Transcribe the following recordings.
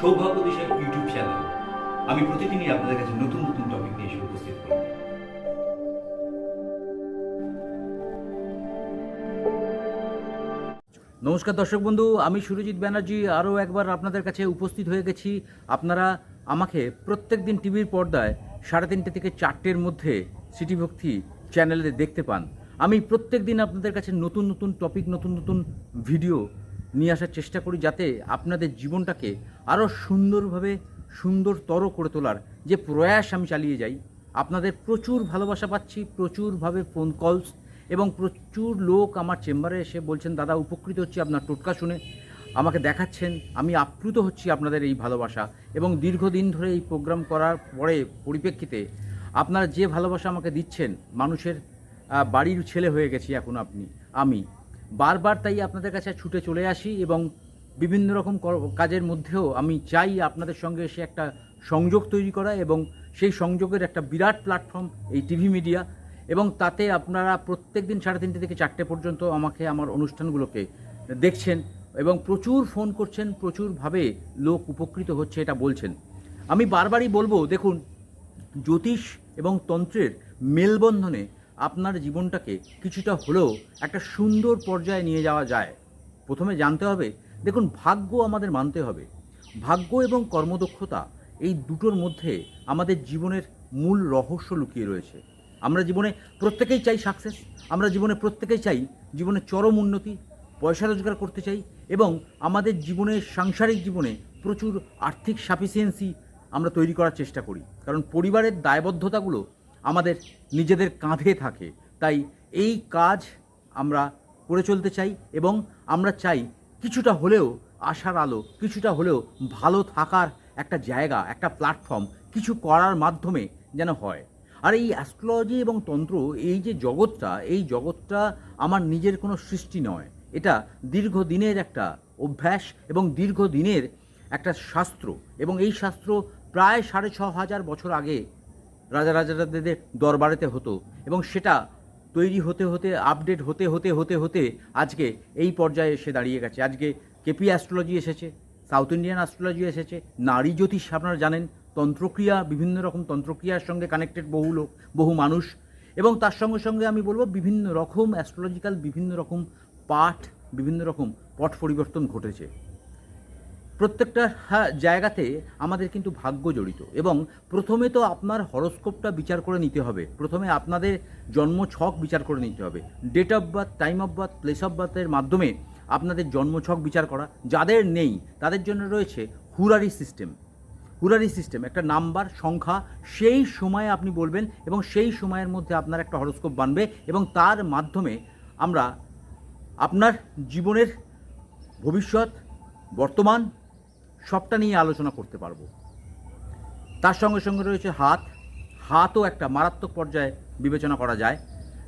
সৌভাগ্য বিষয় YouTube channel. আমি প্রতিদিনই আপনাদের কাছে নতুন নতুন টপিক নিয়ে এসে উপস্থিত করি নমস্কার দর্শক বন্ধু, আমি সুরজিৎ ব্যানার্জি। আরও একবার আপনাদের কাছে উপস্থিত হয়ে গেছি। আপনারা আমাকে প্রত্যেক দিন টিভির পর্দায় সাড়ে তিনটে থেকে চারটের মধ্যে সিটি ভক্তি চ্যানেলে দেখতে পান। আমি প্রত্যেক দিন আপনাদের কাছে নতুন নতুন টপিক নতুন নতুন ভিডিও নিয়ে আসার চেষ্টা করি যাতে আপনাদের জীবনটাকে আরও সুন্দরভাবে সুন্দরতর করে তোলার যে প্রয়াস আমি চালিয়ে যাই। আপনাদের প্রচুর ভালোবাসা পাচ্ছি, প্রচুরভাবে ফোন কলস এবং প্রচুর লোক আমার চেম্বারে এসে বলছেন, দাদা, উপকৃত হচ্ছি আপনার টোটকা শুনে। আমাকে দেখাচ্ছেন, আমি আপ্লুত হচ্ছি আপনাদের এই ভালোবাসা এবং দীর্ঘদিন ধরে এই প্রোগ্রাম করার পরে পরিপ্রেক্ষিতে আপনারা যে ভালোবাসা আমাকে দিচ্ছেন, মানুষের বাড়ির ছেলে হয়ে গেছি এখন আপনি, আমি। বারবার তাই আপনাদের কাছে ছুটে চলে আসি এবং বিভিন্ন রকম কাজের মধ্যেও আমি চাই আপনাদের সঙ্গে এসে একটা সংযোগ তৈরি করা এবং সেই সংযোগের একটা বিরাট প্ল্যাটফর্ম এই টিভি মিডিয়া এবং তাতে আপনারা প্রত্যেক দিন সাড়ে তিনটে থেকে চারটে পর্যন্ত আমাকে আমার অনুষ্ঠানগুলোকে দেখছেন এবং প্রচুর ফোন করছেন প্রচুরভাবে লোক উপকৃত হচ্ছে এটা বলছেন। আমি বারবারই বলব, দেখুন, জ্যোতিষ এবং তন্ত্রের মেলবন্ধনে আপনার জীবনটাকে কিছুটা হলেও একটা সুন্দর পর্যায়ে নিয়ে যাওয়া যায়। প্রথমে জানতে হবে, দেখুন, ভাগ্য আমাদের মানতে হবে। ভাগ্য এবং কর্মদক্ষতা এই দুটোর মধ্যে আমাদের জীবনের মূল রহস্য লুকিয়ে রয়েছে। আমরা জীবনে প্রত্যেকেই চাই সাকসেস আমরা জীবনে প্রত্যেকেই চাই জীবনে চরম উন্নতি, পয়সা রোজগার করতে চাই এবং আমাদের জীবনে, সাংসারিক জীবনে প্রচুর আর্থিক সাফিসিয়েন্সি আমরা তৈরি করার চেষ্টা করি। কারণ পরিবারের দায়বদ্ধতাগুলো আমাদের নিজেদের কাঁধে থাকে। তাই এই কাজ আমরা করে চলতে চাই এবং আমরা চাই কিছুটা হলেও আশার আলো, কিছুটা হলেও ভালো থাকার একটা জায়গা, একটা প্ল্যাটফর্ম কিছু করার মাধ্যমে যেন হয়। আর এই অ্যাস্ট্রোলজি এবং তন্ত্র, এই যে জগৎটা, এই জগৎটা আমার নিজের কোনো সৃষ্টি নয়। এটা দীর্ঘদিনের একটা অভ্যাস এবং দীর্ঘদিনের একটা শাস্ত্র এবং এই শাস্ত্র প্রায় সাড়ে ছ হাজার বছর আগে রাজা রাজাদের দরবারেতে হতো। এবং সেটা তৈরি হতে হতে আপডেট হতে হতে হতে হতে আজকে এই পর্যায়ে এসে দাঁড়িয়ে গেছে। আজকে কেপি অ্যাস্ট্রোলজি এসেছে সাউথ ইন্ডিয়ান অ্যাস্ট্রোলজি এসেছে, নারী জ্যোতিষ আপনারা জানেন, তন্ত্রক্রিয়া, বিভিন্ন রকম তন্ত্রক্রিয়ার সঙ্গে কানেক্টেড বহু লোক, বহু মানুষ। এবং তার সঙ্গে সঙ্গে আমি বলব, বিভিন্ন রকম অ্যাস্ট্রোলজিক্যাল বিভিন্ন রকম পাঠ, বিভিন্ন রকম পট পরিবর্তন ঘটেছে। প্রত্যেকটা হা- জায়গাতে আমাদের কিন্তু ভাগ্য জড়িত এবং প্রথমে তো আপনার হরস্কোপটা বিচার করে নিতে হবে। প্রথমে আপনাদের জন্ম ছক বিচার করে নিতে হবে। Date of birth time of birth place of বার্থের মাধ্যমে আপনাদের জন্ম ছক বিচার করা। যাদের নেই, তাদের জন্য রয়েছে হুরারি সিস্টেম। হুরারি সিস্টেম, একটা নাম্বার, সংখ্যা, সেই সময়ে আপনি বলবেন এবং সেই সময়ের মধ্যে আপনার একটা হরস্কোপ বানবে এবং তার মাধ্যমে আমরা আপনার জীবনের ভবিষ্যৎ, বর্তমান সবটা নিয়ে আলোচনা করতে পারব। তার সঙ্গে সঙ্গে রয়েছে হাত। হাতও একটা মারাত্মক পর্যায়ে বিবেচনা করা যায়।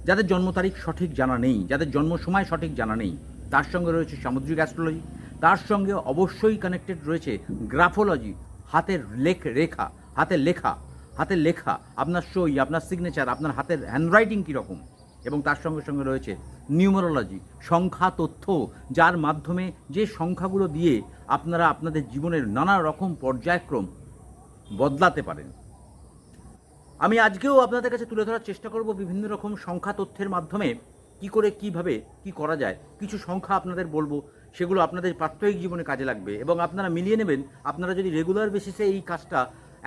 যাদের জন্ম তারিখ সঠিক জানা নেই, যাদের জন্ম সময় সঠিক জানা নেই, তার সঙ্গে রয়েছে সামুদ্রিক অ্যাস্ট্রোলজি তার সঙ্গে অবশ্যই কানেক্টেড রয়েছে গ্রাফোলজি হাতের লেখ রেখা, হাতের লেখা হাতের লেখা, আপনার সই, আপনার সিগনেচার আপনার হাতের হ্যান্ডরাইটিং কীরকম? এবং তার সঙ্গে সঙ্গে রয়েছে নিউমারোলজি, সংখ্যা তথ্য, যার মাধ্যমে যে সংখ্যাগুলো দিয়ে আপনারা আপনাদের জীবনের নানা রকম পর্যায়ক্রম বদলাতে পারেন। আমি আজকেও আপনাদের কাছে তুলে ধরার চেষ্টা করব বিভিন্ন রকম সংখ্যা তথ্যের মাধ্যমে কি করে, কীভাবে, কি করা যায়, কিছু সংখ্যা আপনাদের বলব, সেগুলো আপনাদের প্রাত্যহিক জীবনে কাজে লাগবে এবং আপনারা মিলিয়ে নেবেন। আপনারা যদি রেগুলার বেসিসে এই কাজটা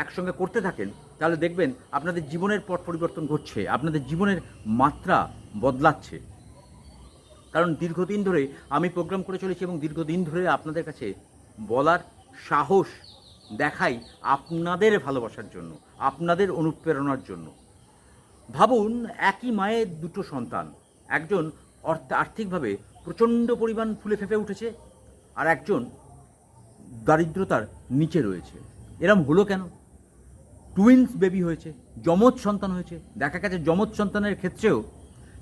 একসঙ্গে করতে থাকেন, তাহলে দেখবেন আপনাদের জীবনের পট পরিবর্তন ঘটছে, আপনাদের জীবনের মাত্রা বদলাচ্ছে। কারণ দীর্ঘদিন ধরে আমি প্রোগ্রাম করে চলেছি এবং দীর্ঘদিন ধরে আপনাদের কাছে বলার সাহস দেখাই আপনাদের ভালোবাসার জন্য, আপনাদের অনুপ্রেরণার জন্য। ভাবুন, একই মায়ের দুটো সন্তান। একজন অর্থ, আর্থিকভাবে প্রচণ্ড পরিমাণ ফুলে ফেঁপে উঠেছে আর একজন দারিদ্রতার নিচে রয়েছে। এরম হলো কেন? টুইন্স বেবি হয়েছে, যমজ সন্তান হয়েছে। দেখা গেছে যমজ সন্তানের ক্ষেত্রেও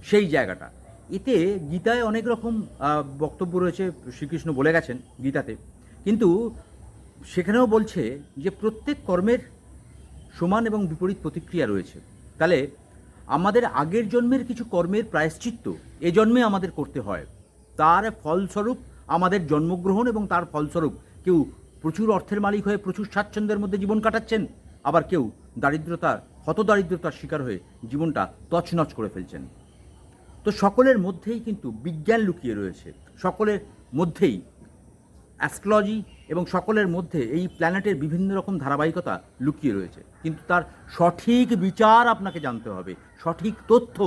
সেই জায়গাটা। এতে গীতায় অনেক রকম বক্তব্য রয়েছে, শ্রীকৃষ্ণ বলে গেছেন গীতাতে। কিন্তু সেখানেও বলছে যে প্রত্যেক কর্মের সমান এবং বিপরীত প্রতিক্রিয়া রয়েছে। তাহলে আমাদের আগের জন্মের কিছু কর্মের প্রায়শ্চিত্ত এ জন্মে আমাদের করতে হয়। তার ফলস্বরূপ আমাদের জন্মগ্রহণ এবং তার ফলস্বরূপ কেউ প্রচুর অর্থের মালিক হয়ে প্রচুর স্বাচ্ছন্দ্যের মধ্যে জীবন কাটাচ্ছেন, আবার কেউ দারিদ্রতার হতদারিদ্রতার শিকার হয়ে জীবনটা তছনছ করে ফেলছেন। তো সকলের মধ্যেই কিন্তু বিজ্ঞান লুকিয়ে রয়েছে। সকলের মধ্যেই অ্যাস্ট্রোলজি এবং সকলের মধ্যে এই প্ল্যানেটের বিভিন্ন রকম ধারাবাহিকতা লুকিয়ে রয়েছে। কিন্তু তার সঠিক বিচার আপনাকে জানতে হবে, সঠিক তথ্য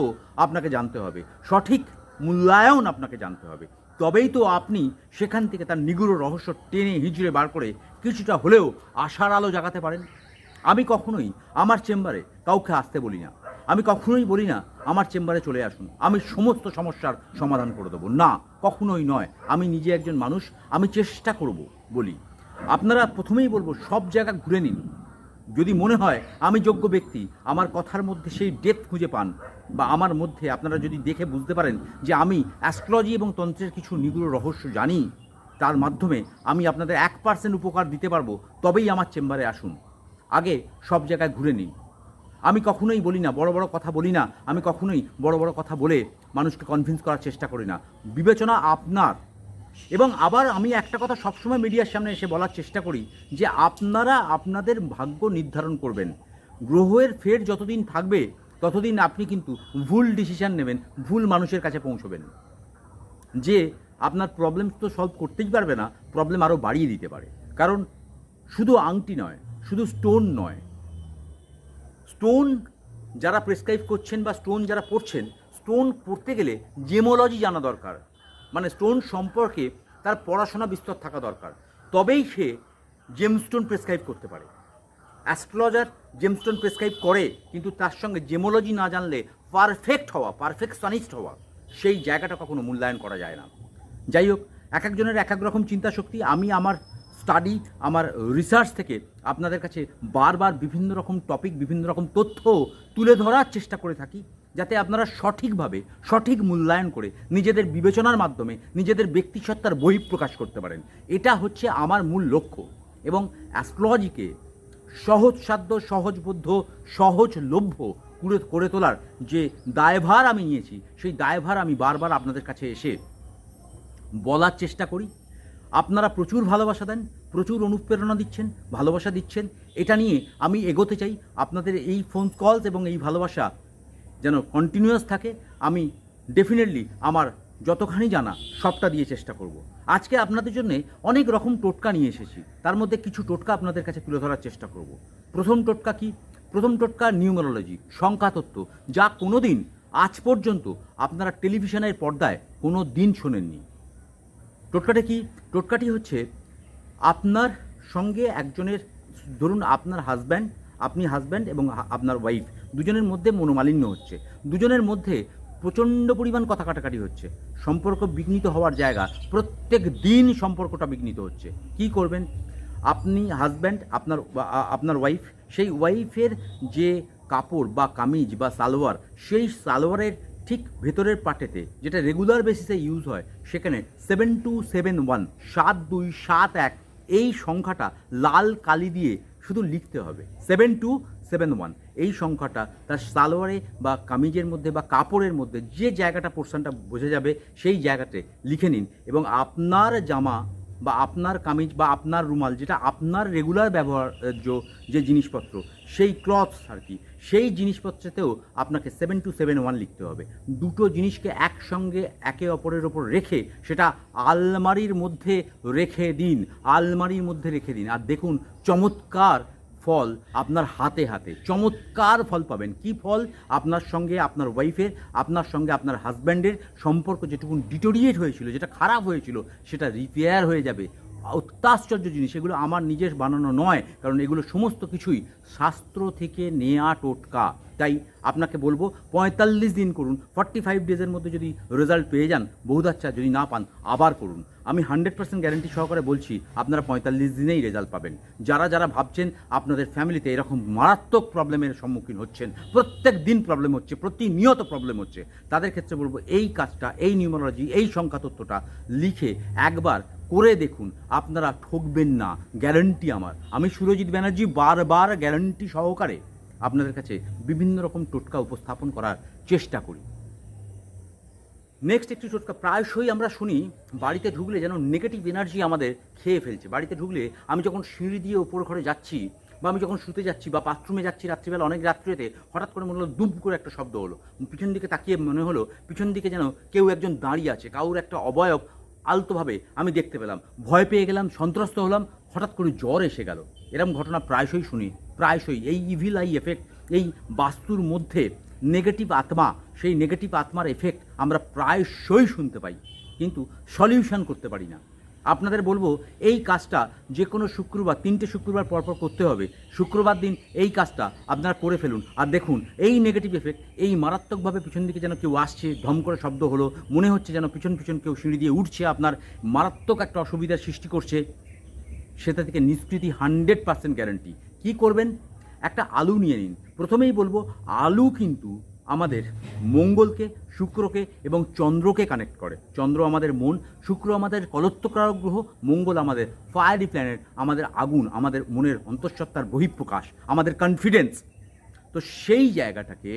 আপনাকে জানতে হবে, সঠিক মূল্যায়ন আপনাকে জানতে হবে। তবেই তো আপনি সেখান থেকে তার নিগুড় রহস্য টেনে হিঁচড়ে বার করে কিছুটা হলেও আশার আলো জাগাতে পারেন। আমি কখনোই আমার চেম্বারে কাউকে আসতে বলি না। আমি কখনোই বলি না, আমার চেম্বারে চলে আসুন। আমি সমস্ত সমস্যার সমাধান করে দেবো। না, কখনোই নয়। আমি নিজে একজন মানুষ, আমি চেষ্টা করব, বলি। আপনারা প্রথমেই বলব, সব জায়গা ঘুরে নিন। যদি মনে হয়, আমি যোগ্য ব্যক্তি, আমার কথার মধ্যে সেই ডেপথ খুঁজে পান, বা আমার মধ্যে আপনারা যদি দেখে বুঝতে পারেন যে আমি অ্যাস্ট্রোলজি এবং তন্ত্রের কিছু নিগুড় রহস্য জানি, তার মাধ্যমে আমি আপনাদের এক পার্সেন্ট উপকার দিতে পারব, তবেই আমার চেম্বারে আসুন। আগে সব জায়গায় ঘুরে নিন। আমি কখনোই বলি না, বড় বড় কথা বলি না, আমি কখনোই বড় বড় কথা বলে মানুষকে কনভিন্স করার চেষ্টা করি না। বিবেচনা আপনার। এবং আবার আমি একটা কথা সবসময় মিডিয়ার সামনে এসে বলার চেষ্টা করি যে আপনারা আপনাদের ভাগ্য নির্ধারণ করবেন। গ্রহের ফের যতদিন থাকবে, ততদিন আপনি কিন্তু ভুল ডিসিশন নেবেন, ভুল মানুষের কাছে পৌঁছবেন। যে আপনার প্রবলেম তো সলভ করতেই পারবে না প্রবলেম আরও বাড়িয়ে দিতে পারে। কারণ শুধু আংটি নয়, শুধু স্টোন নয় স্টোন যারা প্রেসক্রাইব করছেন বা স্টোন যারা পড়ছেন, স্টোন পড়তে গেলে জেমোলজি জানা দরকার। মানে স্টোন সম্পর্কে তার পড়াশোনা বিস্তর থাকা দরকার। তবেই সে জেমস্টোন প্রেসক্রাইব করতে পারে। অ্যাস্ট্রোলজার জেমস্টোন প্রেসক্রাইব করে, কিন্তু তার সঙ্গে জেমোলজি না জানলে পারফেক্ট হওয়া পারফেকশনিস্ট হওয়া, সেই জায়গাটা কখনো মূল্যায়ন করা যায় না। যাই হোক, এক একজনের এক এক রকম চিন্তাশক্তি। আমি আমার স্টাডি আমার রিসার্চ থেকে আপনাদের কাছে বারবার বিভিন্ন রকম টপিক বিভিন্ন রকম তথ্য তুলে ধরার চেষ্টা করে থাকি, যাতে আপনারা সঠিকভাবে, সঠিক মূল্যায়ন করে নিজেদের বিবেচনার মাধ্যমে নিজেদের ব্যক্তিসত্তার বহিঃপ্রকাশ করতে পারেন। এটা হচ্ছে আমার মূল লক্ষ্য এবং অ্যাস্ট্রোলজিকে সহজসাধ্য সহজবোধ্য সহজলভ্য করে করে তোলার যে দায়ভার আমি নিয়েছি, সেই দায়ভার আমি বারবার আপনাদের কাছে এসে বলার চেষ্টা করি। আপনারা প্রচুর ভালোবাসা দেন, প্রচুর অনুপ্রেরণা দিচ্ছেন, ভালোবাসা দিচ্ছেন। এটা নিয়ে আমি এগোতে চাই। আপনাদের এই ফোন কলস এবং এই ভালোবাসা যেন কন্টিনিউয়াস থাকে, আমি ডেফিনেটলি আমার যতখানি জানা সবটা দিয়ে চেষ্টা করব। আজকে আপনাদের জন্য অনেক রকম টোটকা নিয়ে এসেছি। তার মধ্যে কিছু টোটকা আপনাদের কাছে তুলে ধরার চেষ্টা করব। প্রথম টোটকা কি? প্রথম টোটকা নিউমারোলজি সংখ্যাতত্ত্ব যা কোনো দিন আজ পর্যন্ত আপনারা টেলিভিশনের পর্দায় কোনো দিন শোনেননি। টোটকাটা কি? টোটকাটি হচ্ছে আপনার সঙ্গে একজনের, ধরুন আপনার হাজব্যান্ড আপনি হাজব্যান্ড এবং আপনার ওয়াইফ দুজনের মধ্যে মনোমালিন্য হচ্ছে। দুজনের মধ্যে প্রচণ্ড পরিমাণ কথা কাটাকাটি হচ্ছে। সম্পর্ক বিঘ্নিত হওয়ার জায়গা, প্রত্যেক দিন সম্পর্কটা বিঘ্নিত হচ্ছে। কি করবেন? আপনি হাজব্যান্ড আপনার আপনার ওয়াইফ সেই ওয়াইফের যে কাপড় বা কামিজ বা সালোয়ার, সেই সালোয়ারের ঠিক ভেতরের পাটেতে যেটা রেগুলার বেসিসে ইউজ হয়, সেখানে সেভেন টু সেভেন ওয়ান সাত দুই সাত এক, এই সংখ্যাটা লাল কালি দিয়ে শুধু লিখতে হবে। সেভেন টু সেভেন ওয়ান এই সংখ্যাটা তার সালোয়ারে বা কামিজের মধ্যে বা কাপড়ের মধ্যে যে জায়গাটা পোর্শনটা বোঝা যাবে, সেই জায়গাতে লিখে নিন এবং আপনার জামা বা আপনার কামিজ বা আপনার রুমাল, যেটা আপনার রেগুলার ব্যবহার্য যে জিনিসপত্র, সেই ক্লথস আর কি সেই জিনিসপত্রতেও আপনাকে সেভেন টু সেভেন ওয়ান লিখতে হবে। দুটো জিনিসকে একসঙ্গে একে অপরের ওপর রেখে সেটা আলমারির মধ্যে রেখে দিন, আলমারির মধ্যে রেখে দিন। আর দেখুন, চমৎকার ফল আপনার হাতে হাতে। চমৎকার ফল পাবেন। কি ফল? আপনার সঙ্গে আপনার ওয়াইফের আপনার সঙ্গে আপনার হাজব্যান্ডের সম্পর্ক যেটুকুন ডিটোরিয়েট হয়েছিল, যেটা খারাপ হয়েছিল, সেটা রিপেয়ার হয়ে যাবে। অত্যাশ্চর্য জিনিস। এগুলো আমার নিজের বানানো নয়, কারণ এগুলো সমস্ত কিছুই শাস্ত্র থেকে নেয়া টোটকা। তাই আপনাকে বলব, পঁয়তাল্লিশ দিন করুন। ফর্টি ফাইভ ডেজের মধ্যে যদি রেজাল্ট পেয়ে যান, বহুদাচ্ছা যদি না পান, আবার করুন। আমি হান্ড্রেড পার্সেন্ট গ্যারেন্টি সহকারে বলছি, আপনারা পঁয়তাল্লিশ দিনেই রেজাল্ট পাবেন। যারা যারা ভাবছেন আপনাদের ফ্যামিলিতে এরকম মারাত্মক প্রবলেমের সম্মুখীন হচ্ছেন, প্রত্যেক দিন প্রবলেম হচ্ছে, প্রতিনিয়ত প্রবলেম হচ্ছে, তাদের ক্ষেত্রে বলব, এই কাজটা, এই নিউমোলজি এই সংখ্যা তত্ত্বটা লিখে একবার করে দেখুন, আপনারা ঠকবেন না, গ্যারান্টি আমার। আমি সুরজিৎ ব্যানার্জি বারবার গ্যারান্টি সহকারে আপনাদের কাছে বিভিন্ন রকম টোটকা উপস্থাপন করার চেষ্টা করি। নেক্সট একটি টোটকা, প্রায়শই আমরা শুনি, বাড়িতে ঢুকলে যেন নেগেটিভ এনার্জি আমাদের খেয়ে ফেলছে। বাড়িতে ঢুকলে আমি যখন সিঁড়ি দিয়ে ওপর ঘরে যাচ্ছি বা আমি যখন শুতে যাচ্ছি বা বাথরুমে যাচ্ছি রাত্রিবেলা অনেক রাত্রিতে, হঠাৎ করে মনে হলো দুম করে একটা শব্দ হলো। পিছন দিকে তাকিয়ে মনে হলো, পিছন দিকে যেন কেউ একজন দাঁড়িয়ে আছে কাউর একটা অবয়ব আলতোভাবে আমি দেখতে পেলাম। ভয় পেয়ে গেলাম, সন্ত্রস্ত হলাম, হঠাৎ করে জ্বর এসে গেল। এরম ঘটনা প্রায়শই শুনি, প্রায়শই। এই ইভিল আই এফেক্ট এই বাস্তুর মধ্যে নেগেটিভ আত্মা, সেই নেগেটিভ আত্মার এফেক্ট আমরা প্রায়শই শুনতে পাই। কিন্তু সলিউশন করতে পারি না। আপনাদের বলব, এই কাজটা যে কোনো শুক্রবার, তিনটে শুক্রবার পরপর করতে হবে। শুক্রবার দিন এই কাজটা আপনারা করে ফেলুন। আর দেখুন, এই নেগেটিভ এফেক্ট এই মারাত্মকভাবে পিছন দিকে যেন কেউ আসছে, ধম করে শব্দ হলো, মনে হচ্ছে যেন পিছন পিছন কেউ সিঁড়ি দিয়ে উঠছে, আপনার মারাত্মক একটা অসুবিধার সৃষ্টি করছে, সেটা থেকে নিষ্কৃতি হান্ড্রেড পার্সেন্ট গ্যারান্টি কী করবেন? একটা আলু নিয়ে নিন। প্রথমেই বলব, আলু কিন্তু আমাদের মঙ্গলকে শুক্রকে এবং চন্দ্রকে কানেক্ট করে। চন্দ্র আমাদের মন, শুক্র আমাদের কলত্বকারক গ্রহ মঙ্গল আমাদের ফায়ারি প্ল্যানেট আমাদের আগুন, আমাদের মনের অন্তঃসত্ত্বার বহিঃপ্রকাশ, আমাদের কনফিডেন্স তো সেই জায়গাটাকে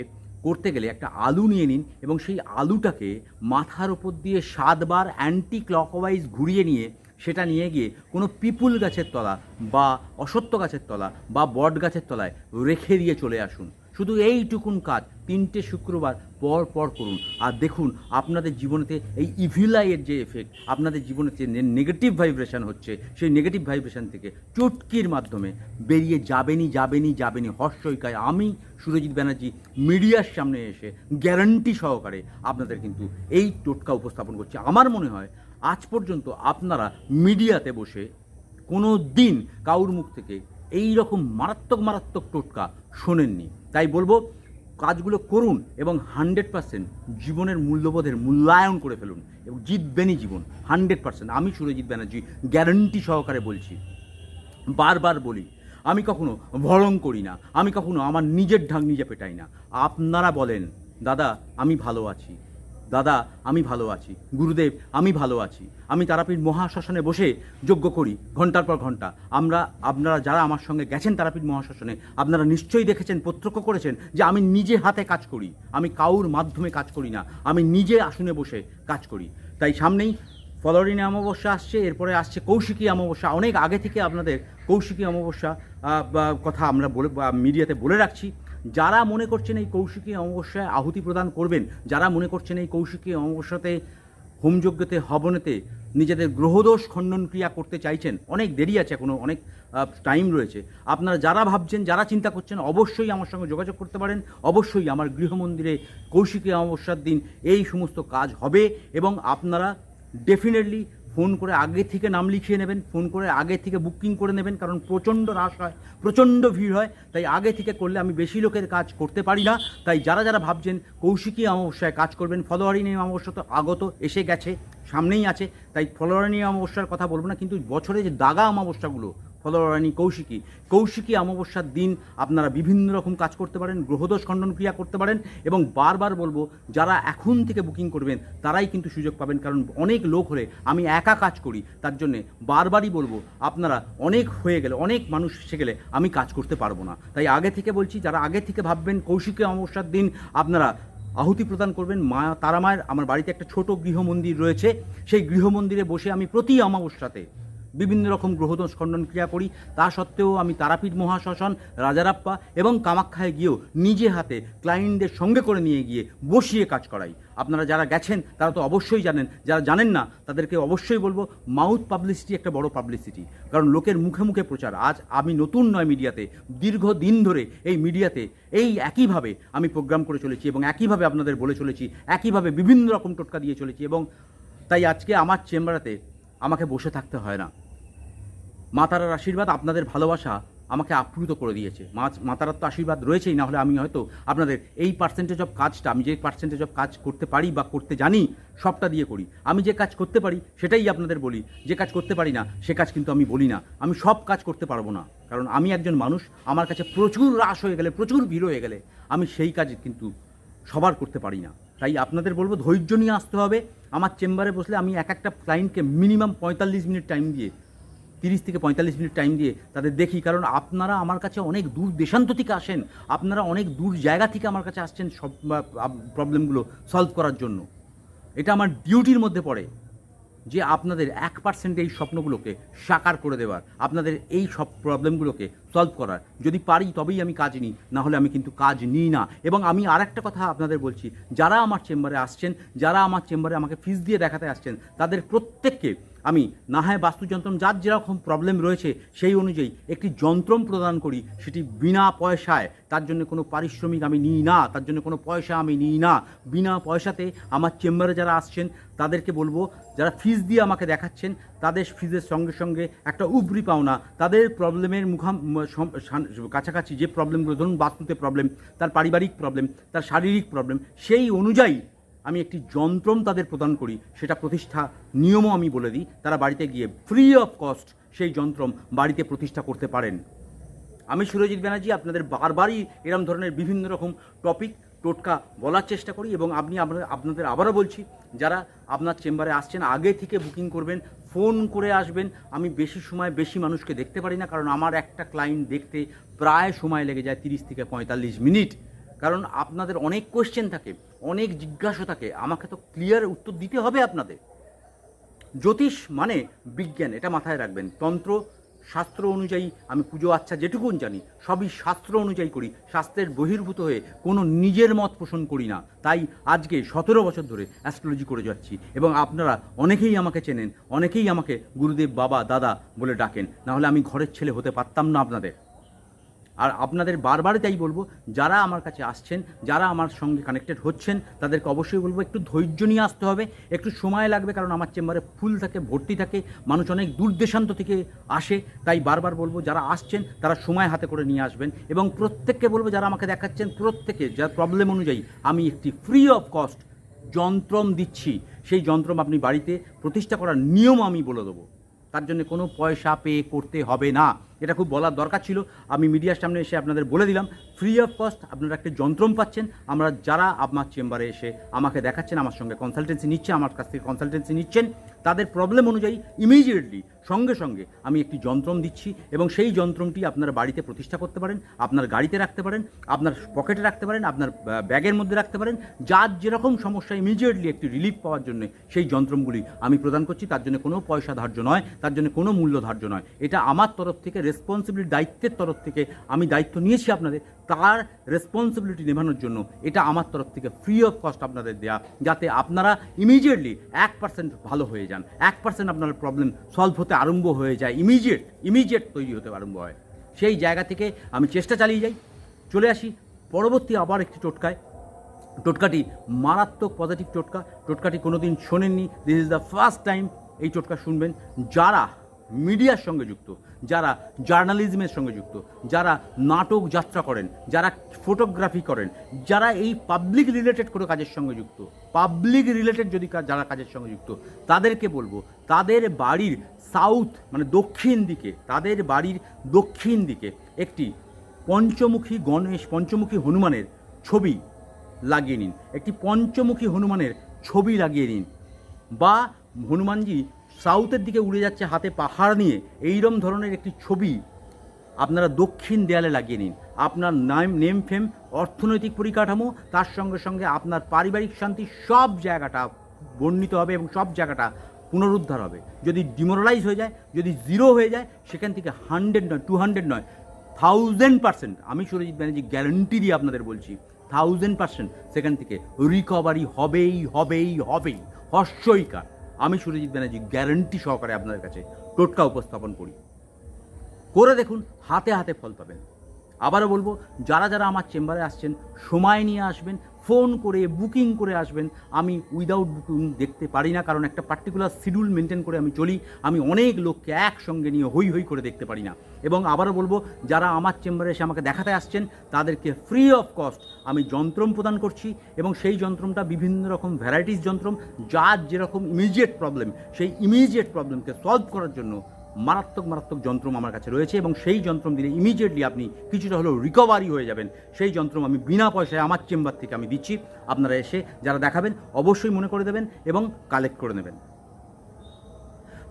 করতে গেলে একটা আলু নিয়ে নিন এবং সেই আলুটাকে মাথার ওপর দিয়ে সাতবার অ্যান্টি ক্লকওয়াইজ ঘুরিয়ে নিয়ে সেটা নিয়ে গিয়ে কোনো পিপুল গাছের তলা বা অসত্য গাছের তলা বা বট গাছের তলায় রেখে দিয়ে চলে আসুন। শুধু এইটুকুন কাজ, তিনটে শুক্রবার পর পর করুন। আর দেখুন, আপনাদের জীবনেতে এই ইভিলাইয়ের যে এফেক্ট আপনাদের জীবনে যে নেগেটিভ ভাইব্রেশন হচ্ছে, সেই নেগেটিভ ভাইব্রেশন থেকে চুটকির মাধ্যমে বেরিয়ে যাবেনই যাবেনই যাবেনই হর্ষইকায় আমি, সুরজিৎ ব্যানার্জি, মিডিয়ার সামনে এসে গ্যারান্টি সহকারে আপনাদের কিন্তু এই টোটকা উপস্থাপন করছি। আমার মনে হয়, আজ পর্যন্ত আপনারা মিডিয়াতে বসে কোনো দিন কাউর মুখ থেকে এই রকম মারাত্মক মারাত্মক টোটকা শোনেননি। তাই বলব, কাজগুলো করুন এবং হান্ড্রেড পার্সেন্ট জীবনের মূল্যবোধের মূল্যায়ন করে ফেলুন এবং জিতবেনই জীবন, হান্ড্রেড পার্সেন্ট। আমি সুরজিৎ ব্যানার্জি, গ্যারান্টি সহকারে বলছি। বারবার বলি, আমি কখনো ভরং করি না, আমি কখনো আমার নিজের ঢাক নিজে পেটাই না। আপনারা বলেন, দাদা, আমি ভালো আছি। দাদা, আমি ভালো আছি। গুরুদেব, আমি ভালো আছি। আমি তারাপীঠ মহাশ্মশানে বসে যজ্ঞ করি ঘণ্টার পর ঘণ্টা আমরা, আপনারা যারা আমার সঙ্গে গেছেন তারাপীঠ মহাশ্মশানে, আপনারা নিশ্চয়ই দেখেছেন, প্রত্যক্ষ করেছেন যে আমি নিজে হাতে কাজ করি। আমি কাউর মাধ্যমে কাজ করি না। আমি নিজে আসনে বসে কাজ করি। তাই সামনেই ফলরিনী অমাবস্যা আসছে, এরপরে আসছে কৌশিকী অমাবস্যা। অনেক আগে থেকে আপনাদের কৌশিকী অমাবস্যা কথা আমরা বলে মিডিয়াতে বলে রাখছি। যারা মনে করছেন এই কৌশিকী অমাবস্যায় আহুতি প্রদান করবেন, যারা মনে করছেন এই কৌশিকী অমাবস্যাতে হোমযজ্ঞতে, হবনেতে নিজেদের গ্রহদোষ খণ্ডন ক্রিয়া করতে চাইছেন, অনেক দেরি আছে এখনও অনেক টাইম রয়েছে। আপনারা যারা ভাবছেন, যারা চিন্তা করছেন, অবশ্যই আমার সঙ্গে যোগাযোগ করতে পারেন, অবশ্যই আমার গৃহমন্দিরে কৌশিকী অমাবস্যার দিন এই সমস্ত কাজ হবে এবং আপনারা ডেফিনেটলি ফোন করে আগে থেকে নাম লিখিয়ে নেবেন, ফোন করে আগে থেকে বুকিং করে নেবেন, কারণ প্রচণ্ড রাশ হয়, প্রচণ্ড ভিড় হয়, তাই আগে থেকে করলে আমি বেশি লোকের কাজ করতে পারি না। তাই যারা যারা ভাবছেন কৌশিকী অমাবস্যায় কাজ করবেন ফলোয়ারিনী অমাবস্যা তো আগত, এসে গেছে। সামনেই আছে। তাই ফলোয়ারিনী অমাবস্যার কথা বলব না, কিন্তু বছরে যে দাগা অমাবস্যাগুলো, ফলোরানী কৌশিকী কৌশিকী অমাবস্যার দিন আপনারা বিভিন্ন রকম কাজ করতে পারেন, গ্রহদোষ খণ্ডন ক্রিয়া করতে পারেন এবং বারবার বলব, যারা এখন থেকে বুকিং করবেন, তারাই কিন্তু সুযোগ পাবেন, কারণ অনেক লোক হলে আমি একা কাজ করি, তার জন্যে বারবারই বলব, আপনারা অনেক হয়ে গেলে, অনেক মানুষ এসে গেলে আমি কাজ করতে পারব না। তাই আগে থেকে বলছি, যারা আগে থেকে ভাববেন কৌশিকী অমাবস্যার দিন, আপনারা আহুতি প্রদান করবেন। মা, তারা মায়ের, আমার বাড়িতে একটা ছোট গৃহমন্দির রয়েছে। সেই গৃহমন্দিরে বসে আমি প্রতি অমাবস্যাতে বিভিন্ন রকম গ্রহদোষ খণ্ডন ক্রিয়া করি, তা সত্ত্বেও আমি তারাপীঠ মহাশ্মশান, রাজারাপ্পা এবং কামাখ্যায় গিয়েও নিজে হাতে ক্লায়েন্টদের সঙ্গে করে নিয়ে গিয়ে বসিয়ে কাজ করাই। আপনারা যারা গেছেন, তারা তো অবশ্যই জানেন। যারা জানেন না, তাদেরকে অবশ্যই বলব মাউথ পাবলিসিটি একটা বড় পাবলিসিটি কারণ লোকের মুখে মুখে প্রচার। আজ আমি নতুন নয় মিডিয়াতে দীর্ঘদিন ধরে এই মিডিয়াতে, এই একইভাবে আমি প্রোগ্রাম করে চলেছি এবং একইভাবে আপনাদের বলে চলেছি, একইভাবে বিভিন্ন রকম টোটকা দিয়ে চলেছি এবং তাই আজকে আমার চেম্বারেতে আমাকে বসে থাকতে হয় না। মাতারার আশীর্বাদ আপনাদের ভালোবাসা আমাকে আপ্লুত করে দিয়েছে। মা মাতারার তো আশীর্বাদ রয়েছেই না হলে আমি হয়তো আপনাদের এই পার্সেন্টেজ অফ কাজটা, আমি যে পার্সেন্টেজ অফ কাজ করতে পারি বা করতে জানি, সবটা দিয়ে করি। আমি যে কাজ করতে পারি, সেটাই আপনাদের বলি। যে কাজ করতে পারি না, সে কাজ কিন্তু আমি বলি না। আমি সব কাজ করতে পারব না। কারণ আমি একজন মানুষ, আমার কাছে প্রচুর রাশ হয়ে গেলে, প্রচুর ভিড় হয়ে গেলে, আমি সেই কাজ কিন্তু সবার করতে পারি না। তাই আপনাদের বলব, ধৈর্য নিয়ে আসতে হবে। আমার চেম্বারে বসলে আমি এক একটা ক্লায়েন্টকে মিনিমাম পঁয়তাল্লিশ মিনিট টাইম দিয়ে তিরিশ থেকে পঁয়তাল্লিশ মিনিট টাইম দিয়ে তাদের দেখি, কারণ আপনারা আমার কাছে অনেক দূর দেশান্ত থেকে আসেন, আপনারা অনেক দূর জায়গা থেকে আমার কাছে আসছেন সব প্রবলেমগুলো সলভ করার জন্য। এটা আমার ডিউটির মধ্যে পড়ে যে আপনাদের এক পার্সেন্ট এই স্বপ্নগুলোকে সাকার করে দেওয়ার, আপনাদের এই সব প্রবলেমগুলোকে সলভ করার। যদি পারি তবেই আমি কাজ নিই না হলে আমি কিন্তু কাজ নিই না। এবং আমি আর একটা কথা আপনাদের বলছি, যারা আমার চেম্বারে আসছেন, যারা আমার চেম্বারে আমাকে ফিস দিয়ে দেখাতে আসছেন, তাদের প্রত্যেককে আমি না হয় বাস্তুযন্ত্রম যার যেরকম প্রবলেম রয়েছে, সেই অনুযায়ী একটি যন্ত্রম প্রদান করি, সেটি বিনা পয়সায়। তার জন্য কোনো পারিশ্রমিক আমি নিই না, তার জন্য কোনো পয়সা আমি নিই না। বিনা পয়সাতে আমার চেম্বারে যারা আসছেন, তাদেরকে বলব, যারা ফিজ দিয়ে আমাকে দেখাচ্ছেন, তাদের ফিজের সঙ্গে সঙ্গে একটা উবরি পাওনা। তাদের প্রবলেমের মুখাম কাছাকাছি যে প্রবলেমগুলো ধরুন বাস্তুতে প্রবলেম তার পারিবারিক প্রবলেম তার শারীরিক প্রবলেম সেই অনুযায়ী আমি একটি যন্ত্রম তাদের প্রদান করি, সেটা প্রতিষ্ঠা নিয়মও আমি বলে দিই। তারা বাড়িতে গিয়ে ফ্রি অফ কস্ট সেই যন্ত্রম বাড়িতে প্রতিষ্ঠা করতে পারেন। আমি সুরজিৎ ব্যানার্জি, আপনাদের বারবারই এরম ধরনের বিভিন্ন রকম টপিক টোটকা বলার চেষ্টা করি এবং আপনি আপনাদের আবারও বলছি, যারা আপনার চেম্বারে আসছেন, আগে থেকে বুকিং করবেন ফোন করে আসবেন, আমি বেশি সময় বেশি মানুষকে দেখতে পারি না, কারণ আমার একটা ক্লায়েন্ট দেখতে প্রায় সময় লেগে যায় তিরিশ থেকে পঁয়তাল্লিশ মিনিট। কারণ আপনাদের অনেক কোয়েশ্চেন থাকে, অনেক জিজ্ঞাসা থাকে, আমাকে তো ক্লিয়ার উত্তর দিতে হবে আপনাদের। জ্যোতিষ মানে বিজ্ঞান, এটা মাথায় রাখবেন। তন্ত্র, শাস্ত্র অনুযায়ী আমি পুজো আচ্ছা যেটুকুন জানি, সবই শাস্ত্র অনুযায়ী করি, শাস্ত্রের বহির্ভূত হয়ে কোনো নিজের মত পোষণ করি না। তাই আজকে সতেরো বছর ধরে অ্যাস্ট্রোলজি করে যাচ্ছি এবং আপনারা অনেকেই আমাকে চেনেন, অনেকেই আমাকে গুরুদেব, বাবা, দাদা বলে ডাকেন। নাহলে আমি ঘরের ছেলে হতে পারতাম না আপনাদের। আর আপনাদের বারবার তাই বলব, যারা আমার কাছে আসছেন, যারা আমার সঙ্গে কানেক্টেড হচ্ছেন, তাদেরকে অবশ্যই বলব, একটু ধৈর্য নিয়ে আসতে হবে, একটু সময় লাগবে কারণ আমার চেম্বারে ফুল থাকে, ভর্তি থাকে, মানুষ অনেক দূর দেশান্ত থেকে আসে, তাই বারবার বলব, যারা আসছেন, তারা সময় হাতে করে নিয়ে আসবেন এবং প্রত্যেককে বলব, যারা আমাকে দেখাচ্ছেন, প্রত্যেকে, যার প্রবলেম অনুযায়ী আমি একটি ফ্রি অফ কস্ট যন্ত্রম দিচ্ছি, সেই যন্ত্রম আপনি বাড়িতে প্রতিষ্ঠা করার নিয়ম আমি বলে দেবো। তার জন্য কোনো পয়সা পে করতে হবে না। এটা খুব বলার দরকার ছিল। আমি মিডিয়ার সামনে এসে আপনাদের বলে দিলাম ফ্রি অফ কস্ট আপনারা একটা যন্ত্রম পাচ্ছেন। আমরা যারা আপনার চেম্বারে এসে আমাকে দেখাচ্ছেন, আমার সঙ্গে কনসালটেন্সি নিচ্ছে, আমার কাছ থেকে কনসালটেন্সি নিচ্ছেন, তাদের প্রবলেম অনুযায়ী ইমিডিয়েটলি সঙ্গে সঙ্গে আমি একটি যন্ত্রম দিচ্ছি এবং সেই যন্ত্রমটি আপনারা বাড়িতে প্রতিষ্ঠা করতে পারেন, আপনার গাড়িতে রাখতে পারেন, আপনার পকেটে রাখতে পারেন, আপনার ব্যাগের মধ্যে রাখতে পারেন। যার যেরকম সমস্যা ইমিডিয়েটলি একটি রিলিফ পাওয়ার জন্য সেই যন্ত্রমগুলি আমি প্রদান করছি, তার জন্য কোনো পয়সা ধার্য নয়, তার জন্য কোনো মূল্য ধার্য নয়। এটা আমার তরফ থেকে রেসপন্সিবিলিটি দায়িত্বের তরফ থেকে আমি দায়িত্ব নিয়েছি আপনাদের, তার রেসপন্সিবিলিটি নেভানোর জন্য এটা আমার তরফ থেকে ফ্রি অফ কস্ট আপনাদের দেয়া, যাতে আপনারা ইমিডিয়েটলি এক পার্সেন্ট ভালো হয়ে যান, এক পার্সেন্ট আপনার প্রবলেম সলভ হতে আরম্ভ হয়ে যায় ইমিডিয়েট ইমিডিয়েট তৈরি হতে আরম্ভ হয়। সেই জায়গা থেকে আমি চেষ্টা চালিয়ে যাই। চলে আসি পরবর্তী আবার একটি টোটকায়। টোটকাটি মারাত্মক পজিটিভ টোটকা। টোটকাটি কোনোদিন শোনেননি। This is the first time এই টোটকা শুনবেন। যারা মিডিয়ার সঙ্গে যুক্ত যারা জার্নালিজমের সঙ্গে যুক্ত, যারা নাটক যাত্রা করেন, যারা ফটোগ্রাফি করেন, যারা এই পাবলিক রিলেটেড কোনো কাজের সঙ্গে যুক্ত পাবলিক রিলেটেড যদি যারা কাজের সঙ্গে যুক্ত, তাদেরকে বলব, তাদের বাড়ির সাউথ মানে দক্ষিণ দিকে, তাদের বাড়ির দক্ষিণ দিকে একটি পঞ্চমুখী গণেশ, পঞ্চমুখী হনুমানের ছবি লাগিয়ে নিন। একটি পঞ্চমুখী হনুমানের ছবি লাগিয়ে নিন। বা হনুমানজি সাউথের দিকে উড়ে যাচ্ছে হাতে পাহাড় নিয়ে, এইরম ধরনের একটি ছবি আপনারা দক্ষিণ দেয়ালে লাগিয়ে নিন। আপনার নাম নেম ফেম অর্থনৈতিক পরিকাঠামো, তার সঙ্গে সঙ্গে আপনার পারিবারিক শান্তি, সব জায়গাটা বর্ণিত হবে এবং সব জায়গাটা পুনরুদ্ধার হবে। যদি ডিমোরালাইজ হয়ে যায়, যদি জিরো হয়ে যায়, সেখান থেকে হান্ড্রেড নয় টু হান্ড্রেড নয় থাউজেন্ড পার্সেন্ট আমি সুরজিৎ ব্যানার্জি গ্যারেন্টি দিয়ে আপনাদের বলছি থাউজেন্ড পার্সেন্ট সেখান থেকে রিকভারি হবেই হবেই হবেই, হর্ষইকার। আমি সুরজিৎ ব্যানার্জি গ্যারান্টি সহকারে আপনাদের কাছে টোটকা উপস্থাপন করি। করে দেখুন, হাতে হাতে ফল পাবেন। আবারও বলব, যারা যারা আমার চেম্বারে আসছেন, সময় নিয়ে আসবেন ফোন করে, বুকিং করে আসবেন। আমি উইদাউট বুকিং দেখতে পারি না, কারণ একটা পার্টিকুলার শিডিউল মেনটেন করে আমি চলি। আমি অনেক লোককে একসঙ্গে নিয়ে হই হই করে দেখতে পারি না। এবং আবারও বলব, যারা আমার চেম্বারে এসে আমাকে দেখাতে আসছেন, তাদেরকে ফ্রি অফ কস্ট আমি যন্ত্রম প্রদান করছি। এবং সেই যন্ত্রমটা বিভিন্ন রকম ভ্যারাইটিস যন্ত্রম, যার যেরকম ইমিডিয়েট প্রবলেম সেই ইমিডিয়েট প্রবলেমকে সলভ করার জন্য মারাত্মক মারাত্মক যন্ত্রম আমার কাছে রয়েছে এবং সেই যন্ত্রম দিলে ইমিডিয়েটলি আপনি কিছুটা হলেও রিকভারি হয়ে যাবেন। সেই যন্ত্রম আমি বিনা পয়সায় আমার চেম্বার থেকে আমি দিচ্ছি। আপনারা এসে যারা দেখাবেন, অবশ্যই মনে করে দেবেন এবং কালেক্ট করে নেবেন।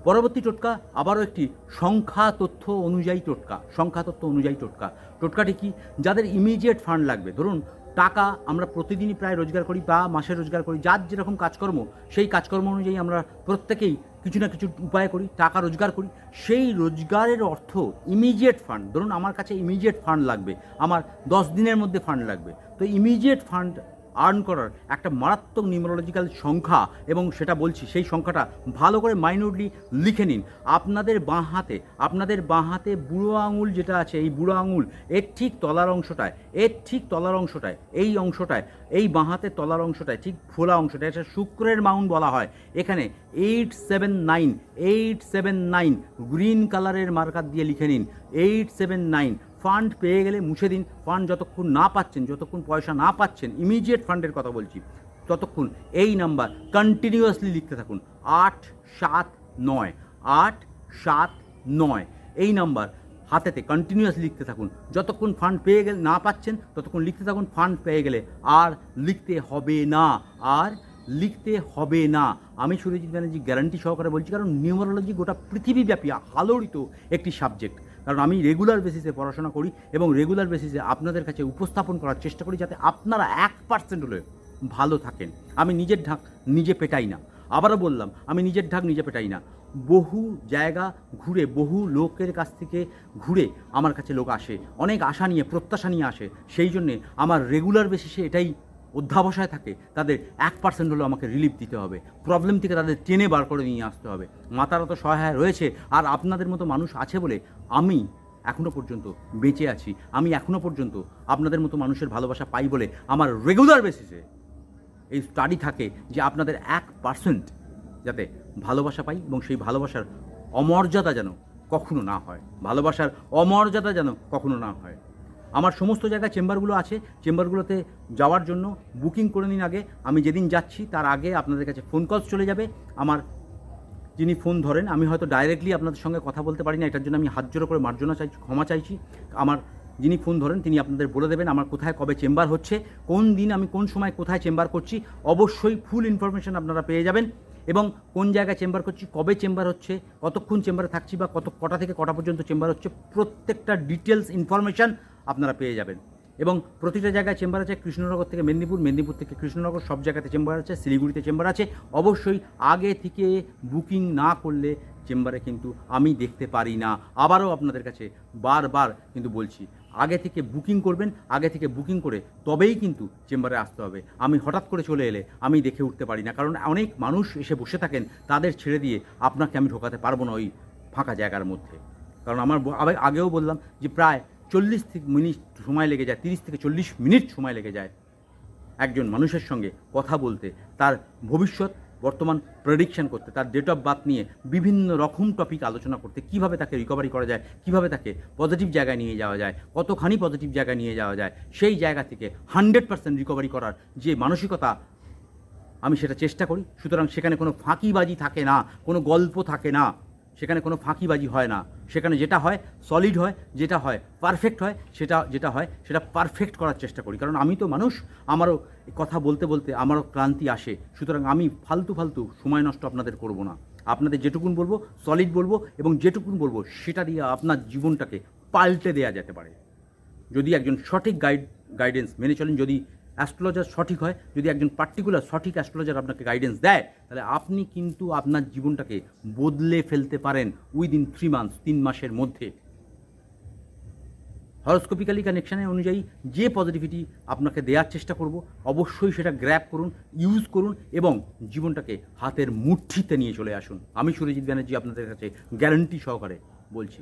পরবর্তী টোটকা, আবারও একটি সংখ্যা তথ্য অনুযায়ী টোটকা, সংখ্যা তথ্য অনুযায়ী টোটকা। টোটকাটি কি? যাদের ইমিডিয়েট ফান্ড লাগবে। ধরুন টাকা আমরা প্রতিদিনই প্রায় রোজগার করি বা মাসে রোজগার করি। যার যেরকম কাজকর্ম, সেই কাজকর্ম অনুযায়ী আমরা প্রত্যেকেই কিছু না কিছু উপায় করি, টাকা রোজগার করি। সেই রোজগারের অর্থ ইমিডিয়েট ফান্ড ধরুন আমার কাছে ইমিডিয়েট ফান্ড লাগবে, আমার দশ দিনের মধ্যে ফান্ড লাগবে। তো ইমিডিয়েট ফান্ড আর্ন করার একটা মারাত্মক নিউমোলজিক্যাল সংখ্যা এবং সেটা বলছি, সেই সংখ্যাটা ভালো করে মাইনোরলি লিখে নিন। আপনাদের বাঁ হাতে, আপনাদের বাঁ হাতে বুড়ো আঙুল যেটা আছে, এই বুড়ো আঙুল, এর ঠিক তলার অংশটায়, এর ঠিক তলার অংশটায়, এই অংশটায়, এই বাঁ হাতের তলার অংশটায়, ঠিক ফোলা অংশটায়, এটা শুক্রের মাউন্ট বলা হয়। এখানে eight seven nine eight seven nine green কালারের মার্কার দিয়ে লিখে নিন এইট সেভেন নাইন ফান্ড পেয়ে গেলে মুছে দিন ফান্ড যতক্ষণ না পাচ্ছেন, যতক্ষণ পয়সা না পাচ্ছেন ইমিডিয়েট ফান্ডের কথা বলছি, ততক্ষণ এই নাম্বার কন্টিনিউয়াসলি লিখতে থাকুন আট সাত নয় আট সাত নয় এই নাম্বার হাতেতে কন্টিনিউয়াসলি লিখতে থাকুন, যতক্ষণ ফান্ড পেয়ে গেলে না পাচ্ছেন, ততক্ষণ লিখতে থাকুন ফান্ড পেয়ে গেলে আর লিখতে হবে না, আর লিখতে হবে না আমি সুরজিৎ ব্যানার্জি গ্যারান্টি সহকারে বলছি, কারণ নিউমারোলজি গোটা পৃথিবীব্যাপী আলোড়িত একটি সাবজেক্ট কারণ আমি রেগুলার বেসিসে পড়াশোনা করি এবং রেগুলার বেসিসে আপনাদের কাছে উপস্থাপন করার চেষ্টা করি যাতে আপনারা এক পার্সেন্ট হলে ভালো থাকেন। আমি নিজের ঢাক নিজে পেটাই না। আবারও বললাম, আমি নিজের ঢাক নিজে পেটাই না। বহু জায়গা ঘুরে, বহু লোকের কাছ থেকে ঘুরে আমার কাছে লোক আসে। অনেক আশা নিয়ে, প্রত্যাশা নিয়ে আসে। সেই জন্যে আমার রেগুলার বেসিসে এটাই অধ্যাবসায় থাকে, তাদের এক পার্সেন্ট হলেও আমাকে রিলিফ দিতে হবে। প্রবলেম থেকে তাদের টেনে বার করে নিয়ে আসতে হবে। মাতারা তো সহায় রয়েছে, আর আপনাদের মতো মানুষ আছে বলে আমি এখনও পর্যন্ত বেঁচে আছি। আমি এখনও পর্যন্ত আপনাদের মতো মানুষের ভালোবাসা পাই বলে আমার রেগুলার বেসিসে এই স্টাডি থাকে যে আপনাদের এক পার্সেন্ট যাতে ভালোবাসা পাই এবং সেই ভালোবাসার অমর্যাদা যেন কখনো না হয়। ভালোবাসার অমর্যাদা যেন কখনো না হয়। আমার সমস্ত জায়গায় চেম্বারগুলো আছে, চেম্বারগুলোতে যাওয়ার জন্য বুকিং করে নিন আগে। আমি যেদিন যাচ্ছি তার আগে আপনাদের কাছে ফোন কলস চলে যাবে। আমার যিনি ফোন ধরেন, আমি হয়তো ডাইরেক্টলি আপনাদের সঙ্গে কথা বলতে পারি না, এটার জন্য আমি হাত জোড়ো করে মার্জনা চাইছি ক্ষমা চাইছি। আমার যিনি ফোন ধরেন, তিনি আপনাদের বলে দেবেন আমার কোথায় কবে চেম্বার হচ্ছে, কোন দিন আমি কোন সময় কোথায় চেম্বার করছি, অবশ্যই ফুল ইনফরমেশন আপনারা পেয়ে যাবেন। এবং কোন জায়গায় চেম্বার করছি, কবে চেম্বার হচ্ছে, কতক্ষণ চেম্বারে থাকছি বা কত কটা থেকে কটা পর্যন্ত চেম্বার হচ্ছে, প্রত্যেকটা ডিটেলস ইনফরমেশান আপনারা পেয়ে যাবেন। এবং প্রতিটা জায়গায় চেম্বার আছে কৃষ্ণনগর থেকে মেদিনীপুর মেদিনীপুর থেকে কৃষ্ণনগর, সব জায়গাতে চেম্বার আছে, শিলিগুড়িতে চেম্বার আছে। অবশ্যই আগে থেকে বুকিং না করলে চেম্বারে কিন্তু আমি দেখতে পারি না। আবারও আপনাদের কাছে বারবার কিন্তু বলছি, আগে থেকে বুকিং করবেন, আগে থেকে বুকিং করে তবেই কিন্তু চেম্বারে আসতে হবে। আমি হঠাৎ করে চলে এলে আমি দেখে উঠতে পারি না, কারণ অনেক মানুষ এসে বসে থাকেন, তাদের ছেড়ে দিয়ে আপনাকে আমি ঢোকাতে পারব না ওই ফাঁকা জায়গার মধ্যে। কারণ আমার আগেও বললাম যে প্রায় চল্লিশ থেকে মিনিট সময় লেগে যায়, তিরিশ থেকে চল্লিশ মিনিট সময় লেগে যায় একজন মানুষের সঙ্গে কথা বলতে, তার ভবিষ্যৎ বর্তমান প্রেডিকশন করতে, তার ডেট অফ বার্থ নিয়ে বিভিন্ন রকম টপিক আলোচনা করতে, কীভাবে তাকে রিকভারি করা যায়, কীভাবে তাকে পজিটিভ জায়গায় নিয়ে যাওয়া যায়, কতখানি পজিটিভ জায়গায় নিয়ে যাওয়া যায়, সেই জায়গা থেকে হান্ড্রেড পার্সেন্ট রিকভারি করার যে মানসিকতা, আমি সেটা চেষ্টা করি। সুতরাং সেখানে কোনো ফাঁকিবাজি থাকে না, কোনো গল্প থাকে না। সেখানে কোনো ফাঁকিবাজি হয় না। সেখানে যেটা হয় সলিড হয়, যেটা হয় পারফেক্ট হয়, সেটা, যেটা হয়, সেটা পারফেক্ট করার চেষ্টা করি। কারণ আমি তো মানুষ, আমারও কথা বলতে বলতে আমারও ক্লান্তি আসে। সুতরাং আমি ফালতু ফালতু সময় নষ্ট আপনাদের করব না। আপনাদের যেটুকুন বলব সলিড বলব এবং যেটুকুন বলব, সেটা দিয়ে আপনার জীবনটাকে পাল্টে দেওয়া যেতে পারে। যদি একজন সঠিক গাইড গাইডেন্স মেনে চলেন, যদি অ্যাস্ট্রোলজার সঠিক হয়, যদি একজন পার্টিকুলার সঠিক অ্যাস্ট্রোলজার আপনাকে গাইডেন্স দেয়, তাহলে আপনি কিন্তু আপনার জীবনটাকে বদলে ফেলতে পারেন উইদিন থ্রি মান্থস তিন মাসের মধ্যে। হরস্কোপিক্যালি কানেকশানের অনুযায়ী যে পজিটিভিটি আপনাকে দেওয়ার চেষ্টা করব, অবশ্যই সেটা গ্র্যাপ করুন ইউজ করুন এবং জীবনটাকে হাতের মুঠিতে নিয়ে চলে আসুন। আমি সুরজিৎ ব্যানার্জি আপনাদের কাছে গ্যারান্টি সহকারে বলছি।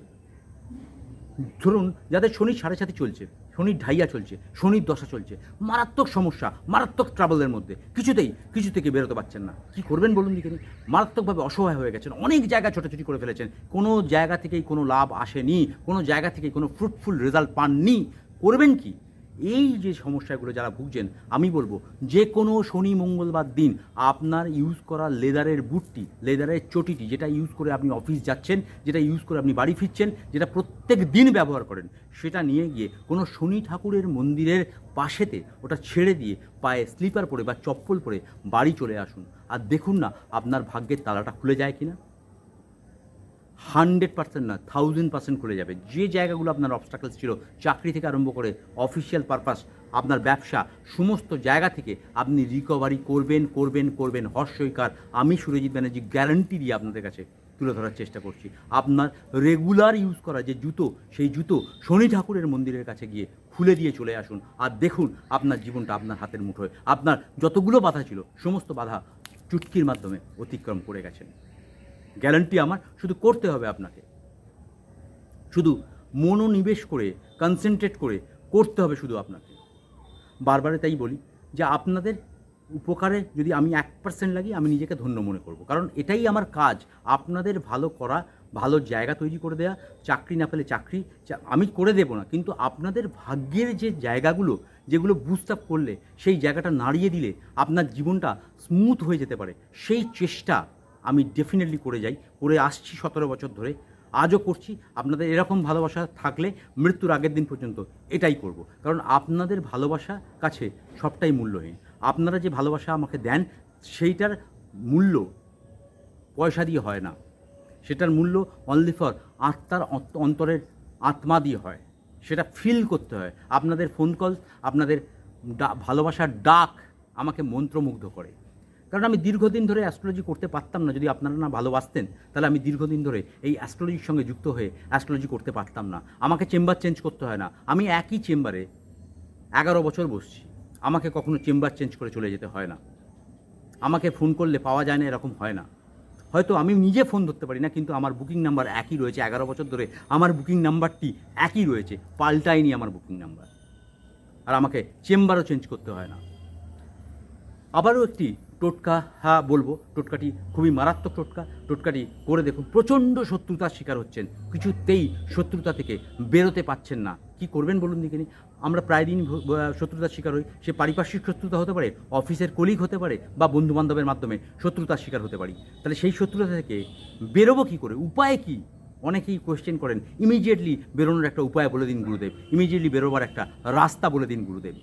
ধরুন, যাদের শনি সাড়ে সাথে চলছে শনির ঢাইয়া চলছে, শনির দশা চলছে। মারাত্মক সমস্যা, মারাত্মক ট্রাভেলের মধ্যে। কিছুতেই, কিছু থেকে বেরোতে পারছেন না। কি করবেন বলুন দিকে মারাত্মকভাবে অসহায় হয়ে গেছেন। অনেক জায়গা ছোটাছুটি করে ফেলেছেন। কোনো জায়গা থেকেই কোনো লাভ আসেনি, কোনো জায়গা থেকে কোনো ফ্রুটফুল রেজাল্ট পাননি। করবেন কি? এই যে সমস্যাগুলো যারা ভুগছেন, আমি বলব যে কোনো শনি, মঙ্গলবার দিন আপনার ইউজ করা লেদারের বুটটি, লেদারের চটিটি, যেটা ইউজ করে আপনি অফিস যাচ্ছেন, যেটা ইউজ করে আপনি বাড়ি ফিরছেন, যেটা প্রত্যেক দিন ব্যবহার করেন, সেটা নিয়ে গিয়ে কোনো শনি ঠাকুরের মন্দিরের পাশেতে ওটা ছেড়ে দিয়ে পায়ে স্লিপার পরে বা চপ্পল পরে বাড়ি চলে আসুন। আর দেখুন না, আপনার ভাগ্যের তালাটা খুলে যায় কিনা। হান্ড্রেড পার্সেন্ট না থাউজেন্ড পার্সেন্ট খুলে যাবে। যে জায়গাগুলো আপনার অবস্টাকলস ছিল, চাকরি থেকে আরম্ভ করে অফিসিয়াল পারপাস আপনার ব্যবসা, সমস্ত জায়গা থেকে আপনি রিকভারি করবেন করবেন করবেন, হর্ষইকার। আমি সুরজিৎ ব্যানার্জি গ্যারান্টি দিয়ে আপনাদের কাছে তুলে ধরার চেষ্টা করছি। আপনার রেগুলার ইউজ করা যে জুতো, সেই জুতো শনি ঠাকুরের মন্দিরের কাছে গিয়ে খুলে দিয়ে চলে আসুন। আর দেখুন আপনার জীবনটা আপনার হাতের মুঠোয়। আপনার যতগুলো বাধা ছিল, সমস্ত বাধা চুটকির মাধ্যমে অতিক্রম করে গেছেন। গ্যারান্টি আমার, শুধু করতে হবে আপনাকে। শুধু মনোনিবেশ করে কনসেন্ট্রেট করে করতে হবে শুধু আপনাকে। বারবারে তাই বলি যে আপনাদের উপকারে যদি আমি এক পার্সেন্ট লাগি আমি নিজেকে ধন্য মনে করব। কারণ এটাই আমার কাজ, আপনাদের ভালো করা, ভালো জায়গা তৈরি করে দেওয়া চাকরি না পেলে চাকরি আমি করে দেব না। কিন্তু আপনাদের ভাগ্যের যে জায়গাগুলো, যেগুলো বুস্ট আপ করলে, সেই জায়গাটা নাড়িয়ে দিলে আপনার জীবনটা স্মুথ হয়ে যেতে পারে। সেই চেষ্টা আমি ডেফিনেটলি করে যাই, করে আসছি সতেরো বছর ধরে। আজও করছি, আপনাদের এরকম ভালোবাসা থাকলে মৃত্যুর আগের দিন পর্যন্ত এটাই করব। কারণ আপনাদের ভালোবাসা কাছে সবটাই মূল্যহীন। আপনারা যে ভালোবাসা আমাকে দেন, সেইটার মূল্য পয়সা দিয়ে হয় না। সেটার মূল্য অনলি ফর আত্মার অন্ত- অন্তরের আত্মা দিয়ে হয়। সেটা ফিল করতে হয়। আপনাদের ফোন কল আপনাদের ভালোবাসার ডাক আমাকে মন্ত্রমুগ্ধ করে। কারণ আমি দীর্ঘদিন ধরে অ্যাস্ট্রোলজি করতে পারতাম না, যদি আপনারা না ভালোবাসতেন, তাহলে আমি দীর্ঘদিন ধরে এই অ্যাস্ট্রোলজির সঙ্গে যুক্ত হয়ে অ্যাস্ট্রোলজি করতে পারতাম না। আমাকে চেম্বার চেঞ্জ করতে হয় না। আমি একই চেম্বারে এগারো বছর বসছি। আমাকে কখনো চেম্বার চেঞ্জ করে চলে যেতে হয় না। আমাকে ফোন করলে পাওয়া যায় না, এরকম হয় না। হয়তো আমি নিজে ফোন ধরতে পারি না, কিন্তু আমার বুকিং নাম্বার একই রয়েছে। এগারো বছর ধরে আমার বুকিং নাম্বারটি একই রয়েছে, পাল্টায়নি আমার বুকিং নাম্বার আর আমাকে চেম্বারও চেঞ্জ করতে হয় না। আবারও একটি টোটকা হ্যাঁ বলব। টোটকাটি খুবই মারাত্মক টোটকা। টোটকাটি করে দেখুন, প্রচণ্ড শত্রুতার শিকার হচ্ছেন। কিছুতেই শত্রুতা থেকে বেরোতে পাচ্ছেন না। কি করবেন বলুন দেখিনি আমরা প্রায় দিন শত্রুতার শিকার হই। সে পারিপার্শ্বিক শত্রুতা হতে পারে, অফিসের কলিগ হতে পারে, বা বন্ধুবান্ধবের মাধ্যমে শত্রুতার শিকার হতে পারি। তাহলে সেই শত্রুতা থেকে বেরোবো কী করে? উপায় কী? অনেকেই কোয়েশ্চেন করেন ইমিডিয়েটলি বেরোনোর একটা উপায় বলে দিন গুরুদেব। ইমিডিয়েটলি বেরোবার একটা রাস্তা বলে দিন গুরুদেব।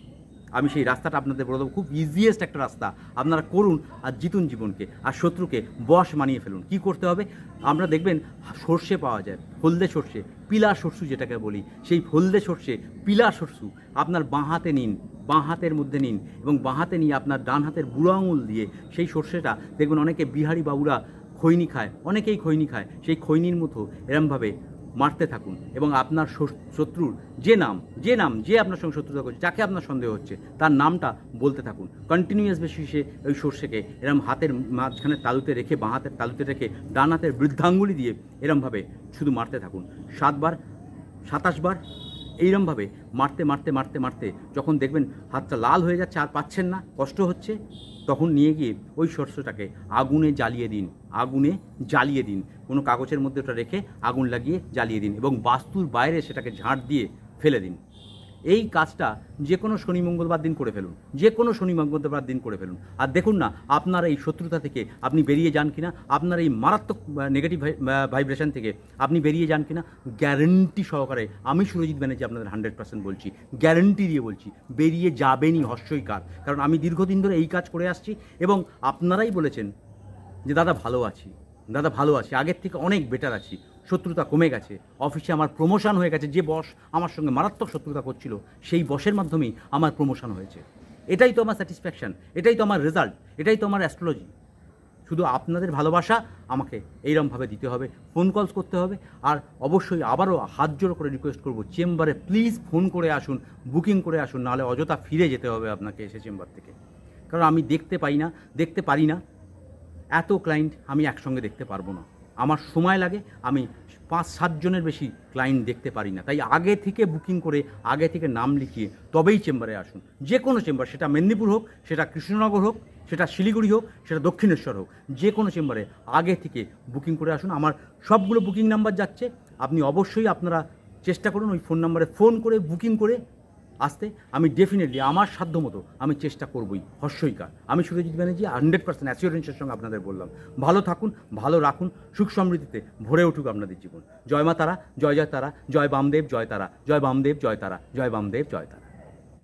আমি সেই রাস্তাটা আপনাদের বলে দেবো। খুব ইজিয়েস্ট একটা রাস্তা। আপনারা করুন আর জিতুন জীবনকে। আর শত্রুকে বশ মানিয়ে ফেলুন। কি করতে হবে? আমরা দেখবেন সর্ষে পাওয়া যায়, হলদে সর্ষে, পিলা সরষু যেটাকে বলি। সেই হলদে সর্ষে, পিলা সরষু আপনার বাঁ হাতে নিন, বাঁ হাতের মধ্যে নিন এবং বাঁ হাতে নিয়ে আপনার ডান হাতের বুড়ো আঙুল দিয়ে সেই সর্ষেটা দেখবেন অনেকে বিহারি বাবুরা খৈনি খায়, অনেকেই খৈনি খায়। সেই খৈনির মতো এরমভাবে মারতে থাকুন এবং আপনার শত্রুর যে নাম যে নাম, যে আপনার সঙ্গে শত্রুতা করছে, যাকে আপনার সন্দেহ হচ্ছে, তার নামটা বলতে থাকুন। কন্টিনিউয়াস বেসিসে ওই সর্ষেকে এরম হাতের মাঝখানে তালুতে রেখে, বাঁ হাতের তালুতে রেখে, ডান হাতের বৃদ্ধাঙ্গুলি দিয়ে এরমভাবে শুধু মারতে থাকুন। সাতবার সাতাশবার এইরমভাবে মারতে মারতে মারতে মারতে যখন দেখবেন হাতটা লাল হয়ে যাচ্ছে আর পাচ্ছেন না, কষ্ট হচ্ছে, তখন নিয়ে গিয়ে ওই শস্যটাকে আগুনে জ্বালিয়ে দিন, আগুনে জ্বালিয়ে দিন। কোনো কাগজের মধ্যে ওটা রেখে আগুন লাগিয়ে জ্বালিয়ে দিন এবং বাস্তুর বাইরে সেটাকে ঝাঁট দিয়ে ফেলে দিন। এই কাজটা যে কোনো শনি মঙ্গলবার দিন করে ফেলুন, যে কোনো শনি মঙ্গলবার দিন করে ফেলুন। আর দেখুন না, আপনার এই শত্রুতা থেকে আপনি বেরিয়ে যান কিনা, আপনার এই মারাত্মক নেগেটিভ ভাইব্রেশন থেকে আপনি বেরিয়ে যান কিনা গ্যারেন্টি সহকারে আমি সুরজিৎ ব্যানার্জি আপনাদের হান্ড্রেড পার্সেন্ট বলছি গ্যারেন্টি দিয়ে বলছি, বেরিয়ে যাবেনই হর্ষই কাজ কারণ আমি দীর্ঘদিন ধরে এই কাজ করে আসছি এবং আপনারাই বলেছেন যে, দাদা, ভালো আছি। দাদা ভালো আছি, আগের থেকে অনেক বেটার আছি। শত্রুতা কমে গেছে। অফিসে আমার প্রমোশন হয়ে গেছে, যে বস আমার সঙ্গে মারাত্মক শত্রুতা করছিল, সেই বসের মাধ্যমেই আমার প্রমোশন হয়েছে। এটাই তো আমার স্যাটিসফ্যাকশন এটাই তো আমার রেজাল্ট এটাই তো আমার অ্যাস্ট্রোলজি শুধু আপনাদের ভালোবাসা আমাকে এইরমভাবে দিতে হবে ফোন কলস করতে হবে, আর অবশ্যই আবারও হাত জোড়ো করে রিকোয়েস্ট করব চেম্বারে প্লিজ ফোন করে আসুন বুকিং করে আসুন, নাহলে অযথা ফিরে যেতে হবে আপনাকে এসে চেম্বার থেকে। কারণ আমি দেখতে পাই না, দেখতে পারি না এত ক্লায়েন্ট আমি একসঙ্গে দেখতে পারব না। আমার সময় লাগে, আমি পাঁচ সাতজনের বেশি ক্লায়েন্ট দেখতে পারি না। তাই আগে থেকে বুকিং করে, আগে থেকে নাম লিখিয়ে তবেই চেম্বারে আসুন। যে কোনো চেম্বার, সেটা মেদিনীপুর হোক, সেটা কৃষ্ণনগর হোক, সেটা শিলিগুড়ি হোক, সেটা দক্ষিণেশ্বর হোক যে কোনো চেম্বারে আগে থেকে বুকিং করে আসুন। আমার সবগুলো বুকিং নাম্বার যাচ্ছে। আপনি অবশ্যই আপনারা চেষ্টা করুন ওই ফোন নাম্বারে ফোন করে বুকিং করে আসতে আমি ডেফিনেটলি আমার সাধ্য মতো আমি চেষ্টা করবই, হর্ষইকার। আমি সুরজিৎ ব্যানার্জি হান্ড্রেড পার্সেন্ট অ্যাসিওরেন্সের সঙ্গে আপনাদের বললাম। ভালো থাকুন, ভালো রাখুন, সুখ সমৃদ্ধিতে ভরে উঠুক আপনাদের জীবন। জয় মা তারা, জয় জয় তারা, জয় বামদেব, জয় তারা, জয় বামদেব, জয় তারা, জয় বামদেব, জয় তারা।